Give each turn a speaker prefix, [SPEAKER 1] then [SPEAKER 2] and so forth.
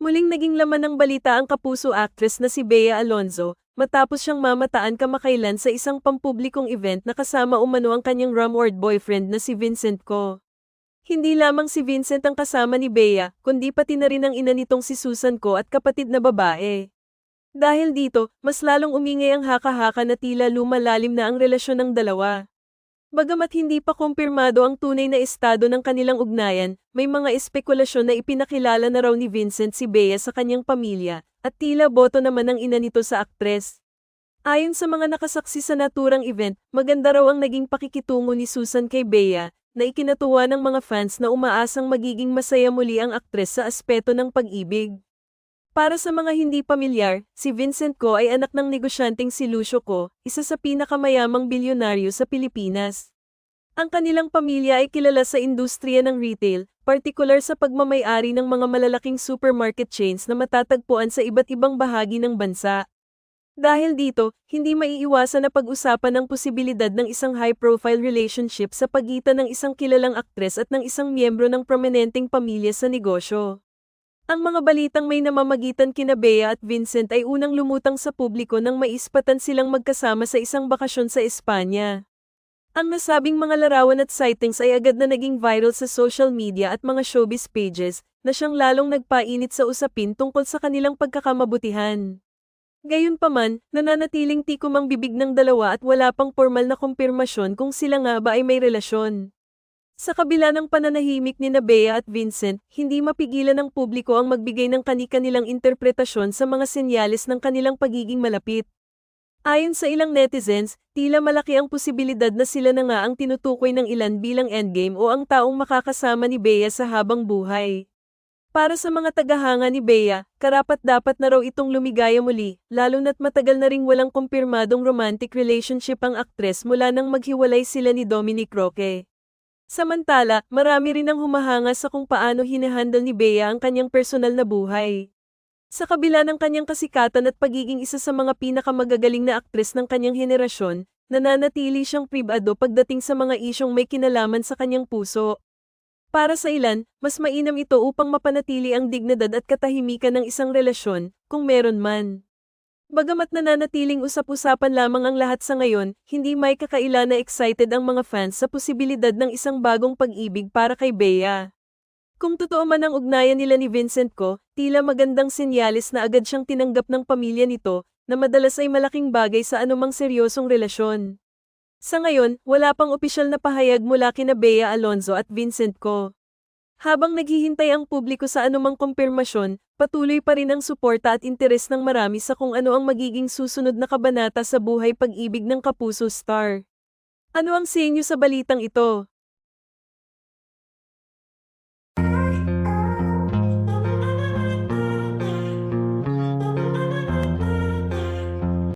[SPEAKER 1] Muling naging laman ng balita ang kapuso actress na si Bea Alonzo, matapos siyang mamataan kamakailan sa isang pampublikong event na kasama umano ang kanyang Rumward boyfriend na si Vincent Co. Hindi lamang si Vincent ang kasama ni Bea, kundi pati na rin ang ina nitong si Susan Co at kapatid na babae. Dahil dito, mas lalong umingay ang haka-haka na tila lumalalim na ang relasyon ng dalawa. Bagamat hindi pa kumpirmado ang tunay na estado ng kanilang ugnayan, may mga espekulasyon na ipinakilala na raw ni Vincent si Bea sa kanyang pamilya, at tila boto naman ang ina nito sa aktres. Ayon sa mga nakasaksi sa naturang event, maganda raw ang naging pakikitungo ni Susan kay Bea, na ikinatuwa ng mga fans na umaasang magiging masaya muli ang aktres sa aspeto ng pag-ibig. Para sa mga hindi pamilyar, si Vincent Co ay anak ng negosyanteng si Lucio Co, isa sa pinakamayamang bilyonaryo sa Pilipinas. Ang kanilang pamilya ay kilala sa industriya ng retail, partikular sa pagmamayari ng mga malalaking supermarket chains na matatagpuan sa iba't ibang bahagi ng bansa. Dahil dito, hindi maiiwasan na pag-usapan ang posibilidad ng isang high-profile relationship sa pagitan ng isang kilalang aktres at ng isang miyembro ng prominenteng pamilya sa negosyo. Ang mga balitang may namamagitan kina Bea at Vincent ay unang lumutang sa publiko nang maispatan silang magkasama sa isang bakasyon sa Espanya. Ang nasabing mga larawan at sightings ay agad na naging viral sa social media at mga showbiz pages, na siyang lalong nagpainit sa usapin tungkol sa kanilang pagkakamabutihan. Gayunpaman, nananatiling tikom ang bibig ng dalawa at wala pang formal na kumpirmasyon kung sila nga ba ay may relasyon. Sa kabila ng pananahimik ni Bea at Vincent, hindi mapigilan ng publiko ang magbigay ng kani-kanilang interpretasyon sa mga senyales ng kanilang pagiging malapit. Ayon sa ilang netizens, tila malaki ang posibilidad na sila na nga ang tinutukoy ng ilan bilang endgame o ang taong makakasama ni Bea sa habang buhay. Para sa mga tagahanga ni Bea, karapat dapat na raw itong lumigaya muli, lalo na't matagal na ring walang kumpirmadong romantic relationship ang aktres mula nang maghiwalay sila ni Dominic Roque. Samantala, marami rin ang humahanga sa kung paano hinahandle ni Bea ang kanyang personal na buhay. Sa kabila ng kanyang kasikatan at pagiging isa sa mga pinakamagagaling na aktres ng kanyang henerasyon, nananatili siyang pribado pagdating sa mga isyong may kinalaman sa kanyang puso. Para sa ilan, mas mainam ito upang mapanatili ang dignidad at katahimikan ng isang relasyon, kung meron man. Bagamat nananatiling usap-usapan lamang ang lahat sa ngayon, hindi may kakaila na excited ang mga fans sa posibilidad ng isang bagong pag-ibig para kay Bea. Kung totoo man ang ugnayan nila ni Vincent ko, tila magandang senyales na agad siyang tinanggap ng pamilya nito, na madalas ay malaking bagay sa anumang seryosong relasyon. Sa ngayon, wala pang opisyal na pahayag mula kina Bea Alonzo at Vincent ko. Habang naghihintay ang publiko sa anumang kumpirmasyon, patuloy pa rin ang suporta at interes ng marami sa kung ano ang magiging susunod na kabanata sa buhay pag-ibig ng Kapuso Star. Ano ang senyo sa balitang ito?